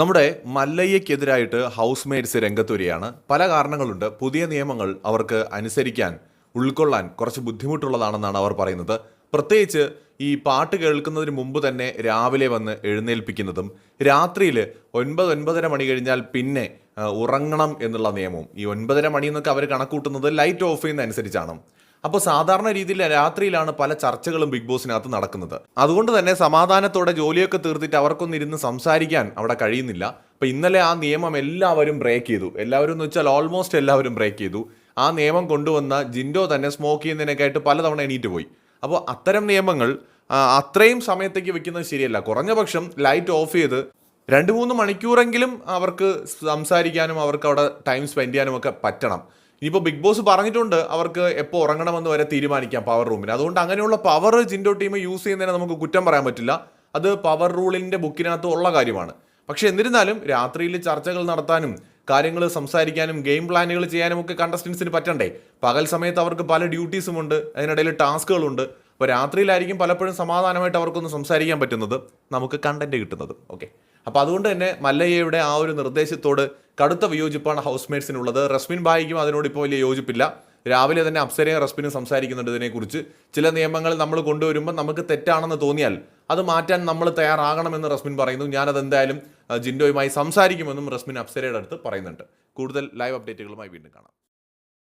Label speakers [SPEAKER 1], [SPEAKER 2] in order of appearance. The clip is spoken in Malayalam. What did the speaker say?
[SPEAKER 1] നമ്മുടെ മല്ലയ്യക്കെതിരായിട്ട് ഹൗസ് മെയ്ഡ്സ് രംഗത്ത് വരികയാണ് പല കാരണങ്ങളുണ്ട്. പുതിയ നിയമങ്ങൾ അവർക്ക് അനുസരിക്കാൻ ഉൾക്കൊള്ളാൻ കുറച്ച് ബുദ്ധിമുട്ടുള്ളതാണെന്നാണ് അവർ പറയുന്നത്. പ്രത്യേകിച്ച് ഈ പാട്ട് കേൾക്കുന്നതിന് മുമ്പ് തന്നെ രാവിലെ വന്ന് എഴുന്നേൽപ്പിക്കുന്നതും രാത്രിയിൽ ഒൻപത് ഒൻപതര മണി കഴിഞ്ഞാൽ പിന്നെ ഉറങ്ങണം എന്നുള്ള നിയമവും ഈ ഒൻപതര മണി എന്നൊക്കെ അവർ കണക്കൂട്ടുന്നത് ലൈറ്റ് ഓഫ് ചെയ്യുന്നതനുസരിച്ചാണ്. അപ്പോൾ സാധാരണ രീതിയിൽ രാത്രിയിലാണ് പല ചർച്ചകളും ബിഗ് ബോസിനകത്ത് നടക്കുന്നത്. അതുകൊണ്ട് തന്നെ സമാധാനത്തോടെ ജോലിയൊക്കെ തീർത്തിട്ട് അവർക്കൊന്നും ഇരുന്ന് സംസാരിക്കാൻ അവിടെ കഴിയുന്നില്ല. അപ്പോൾ ഇന്നലെ ആ നിയമം എല്ലാവരും ബ്രേക്ക് ചെയ്തു. എല്ലാവരും എന്ന് വെച്ചാൽ ഓൾമോസ്റ്റ് എല്ലാവരും ബ്രേക്ക് ചെയ്തു. ആ നിയമം കൊണ്ടുവന്ന ജിൻഡോ തന്നെ സ്മോക്ക് ചെയ്യുന്നതിനൊക്കെയായിട്ട് പലതവണ എണീറ്റ് പോയി. അപ്പോൾ അത്തരം നിയമങ്ങൾ അത്രയും സമയത്തേക്ക് വെക്കുന്നത് ശരിയല്ല. കുറഞ്ഞ പക്ഷം ലൈറ്റ് ഓഫ് ചെയ്ത് രണ്ട് മൂന്ന് മണിക്കൂറെങ്കിലും അവർക്ക് സംസാരിക്കാനും അവർക്ക് അവിടെ ടൈം സ്പെൻഡ് ചെയ്യാനും ഒക്കെ പറ്റണം. ഇനിയിപ്പോൾ ബിഗ് ബോസ് പറഞ്ഞിട്ടുണ്ട് അവർക്ക് എപ്പോൾ ഉറങ്ങണമെന്ന് വരെ തീരുമാനിക്കാം പവർ റൂമിന് അതുകൊണ്ട് അങ്ങനെയുള്ള പവർ ജിൻഡോ ടീം യൂസ് ചെയ്യുന്നതിനെ നമുക്ക് കുറ്റം പറയാൻ പറ്റില്ല. അത് പവർ റൂളിന്റെ ബുക്കിനകത്ത് ഉള്ള കാര്യമാണ്. പക്ഷെ എന്നിരുന്നാലും രാത്രിയിൽ ചർച്ചകൾ നടത്താനും കാര്യങ്ങൾ സംസാരിക്കാനും ഗെയിം പ്ലാനുകൾ ചെയ്യാനും ഒക്കെ കണ്ടസ്റ്റൻസിന് പറ്റണ്ടേ? പകൽ സമയത്ത് അവർക്ക് പല ഡ്യൂട്ടീസും ഉണ്ട്. അതിനിടയിൽ ടാസ്കുകളുണ്ട് അപ്പോൾ രാത്രിയിലായിരിക്കും പലപ്പോഴും സമാധാനമായിട്ട് അവർക്കൊന്ന് സംസാരിക്കാൻ പറ്റുന്നത്. നമുക്ക് കണ്ടന്റ് കിട്ടുന്നത്. ഓക്കെ അപ്പോൾ അതുകൊണ്ട് തന്നെ മല്ലയ്യയുടെ ആ ഒരു നിർദ്ദേശത്തോട് കടുത്ത വിയോജിപ്പാണ് ഹൗസ്മേറ്റ്സിനുള്ളത്. റസ്മിൻ ബായിക്കും അതിനോട് ഇപ്പോൾ വലിയ യോജിപ്പില്ല. രാവിലെ തന്നെ അപ്സരയും റസ്മിനും സംസാരിക്കുന്നുണ്ട് ഇതിനെക്കുറിച്ച്. ചില നിയമങ്ങൾ നമ്മൾ കൊണ്ടുവരുമ്പോൾ നമുക്ക് തെറ്റാണെന്ന് തോന്നിയാൽ അത് മാറ്റാൻ നമ്മൾ തയ്യാറാകണമെന്ന് റസ്മിൻ പറയുന്നു. ഞാനത് എന്തായാലും ജിൻഡോയുമായി സംസാരിക്കുമെന്നും റസ്മിൻ അപ്സരയുടെ അടുത്ത് പറയുന്നുണ്ട്. കൂടുതൽ ലൈവ് അപ്ഡേറ്റുകളുമായി വീണ്ടും കാണാം.